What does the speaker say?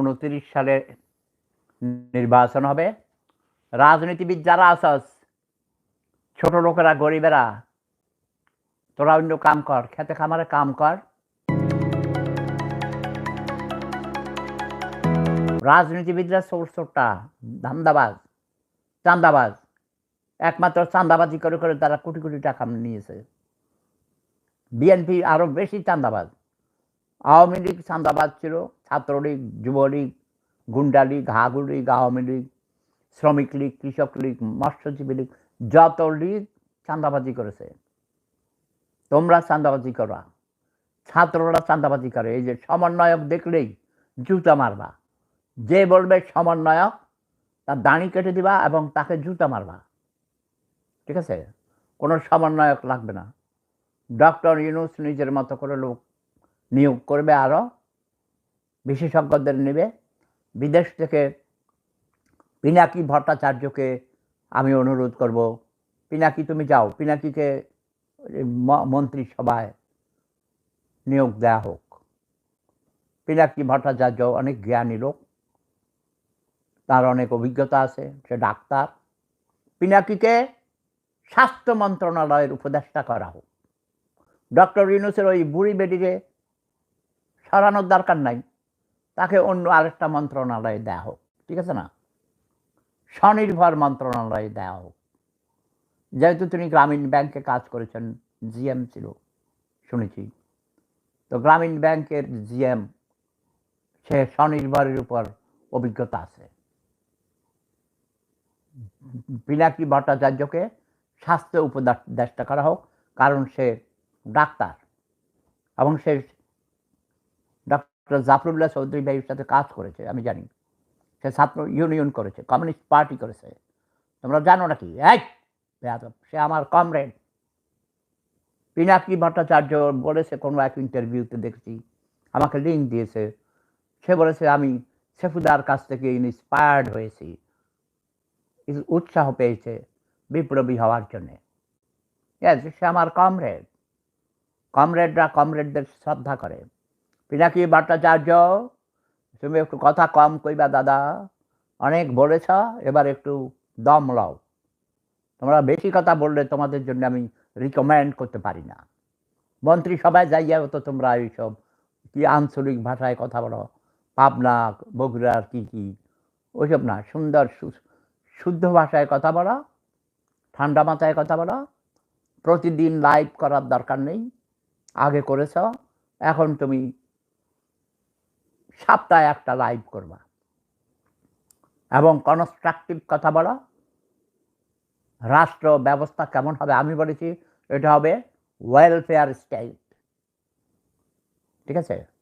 উনত্রিশ সালে নির্বাচন হবে। রাজনীতিবিদ যারা আছস ছোট লোকেরা, গরিবেরা, তোরা অন্য কাম কর, খেতে খামারে কাম কর। রাজনীতিবিদরা সোর সোরটা ধান্দাবাজ, চান্দাবাজ, একমাত্র চান্দাবাজি করে করে তারা কোটি কোটি টাকা নিয়েছে। বিএনপি আরও বেশি চান্দাবাজ। আওয়ামী লীগ চান্দাবাজ ছিল, ছাত্রলীগ, যুবলীগ গুন্ডা লীগ হাগু লীগ আওয়ামী লীগ, শ্রমিক লীগ, কৃষক লীগ, মৎস্যজীবী লীগ, যত লীগ চান্দাবাজি করেছে। তোমরা চান্দাবাজি করা। ছাত্ররা চান্দাবাজি করে। এই যে সমন্বয়ক দেখলেই জুতা মারবা। যে বলবে সমন্বয়ক, তার দাড়ি কেটে দিবা এবং তাকে জুতা মারবা। ঠিক আছে? কোনো সমন্বয়ক লাগবে না। ডক্টর ইউনুস নিজের মতো করে লোক নিয়োগ করবে আরও বিশেষজ্ঞদের নেবে। বিদেশ থেকে পিনাকি ভট্টাচার্যকে আমি অনুরোধ করব। পিনাকি তুমি যাও, পিনাকিকে মন্ত্রিসভায় নিয়োগ দেওয়া হোক। পিনাকি ভট্টাচার্য অনেক জ্ঞানী লোক, তার অনেক অভিজ্ঞতা আছে, সে ডাক্তার। পিনাকিকে স্বাস্থ্য মন্ত্রণালয়ের উপদেষ্টা করা হোক। ডক্টর ইউনুসের ওই বুড়ি বেডিকে সরানোর দরকার নাই। তাকে অন্য আরেকটা মন্ত্রণালয়ে দেওয়া হোক, ঠিক আছে না? স্বনির্ভর মন্ত্রণালয়ে দেওয়া হোক। যেহেতু তিনি গ্রামীণ ব্যাংকে কাজ করেছেন, জিএম ছিল, শুনেছি। তো গ্রামীণ ব্যাংকের জিএম, সে স্বনির্ভরের উপর অভিজ্ঞতা আছে। পিনাকি ভট্টাচার্যকে স্বাস্থ্য উপদেষ্টা করা হোক, কারণ সে ডাক্তার এবং সে ডক্টর জাফরুল্লাহ চৌধুরী ভাইয়ের সাথে কাজ করেছে আমি জানি। সে ছাত্র ইউনিয়ন করেছে কমিউনিস্ট পার্টি করেছে। তোমরা জানো নাকি? বেয়াদব, সে আমার কমরেড। পিনাকি ভট্টাচার্য বলেছে কোনো এক ইন্টারভিউতে দেখছি আমাকে লিঙ্ক দিয়েছে। সে বলেছে আমি সেফুদার কাছ থেকে ইন্সপায়ার্ড হয়েছি। উৎসাহ পেয়েছে বিপ্লবী হওয়ার জন্যে। সে আমার কমরেড। কমরেডরা কমরেডদের শ্রদ্ধা করে। পিনাকি ভট্টাচার্য, তুমি একটু কথা কম কইবা, দাদা। অনেক বলেছ, এবার একটু দম লও। তোমরা বেশি কথা বললে তোমাদের জন্য আমি রিকমেন্ড করতে পারি না। মন্ত্রিসভায় যাইয়া তো তোমরা এইসব কি আঞ্চলিক ভাষায় কথা বলো? পাবনা, বগুড়ার কি কি? ওইসব না, সুন্দর শুদ্ধ ভাষায় কথা বলো, ঠান্ডা মাথায় কথা বলো। প্রতিদিন লাইভ করার দরকার নেই। আগে করেছ, এখন তুমি সপ্তাহে একটা লাইভ করবা। এবং কনস্ট্রাকটিভ কথা বলা। রাষ্ট্র ব্যবস্থা কেমন হবে? আমি বলেছি, এটা হবে ওয়েলফেয়ার স্টেট ঠিক আছে?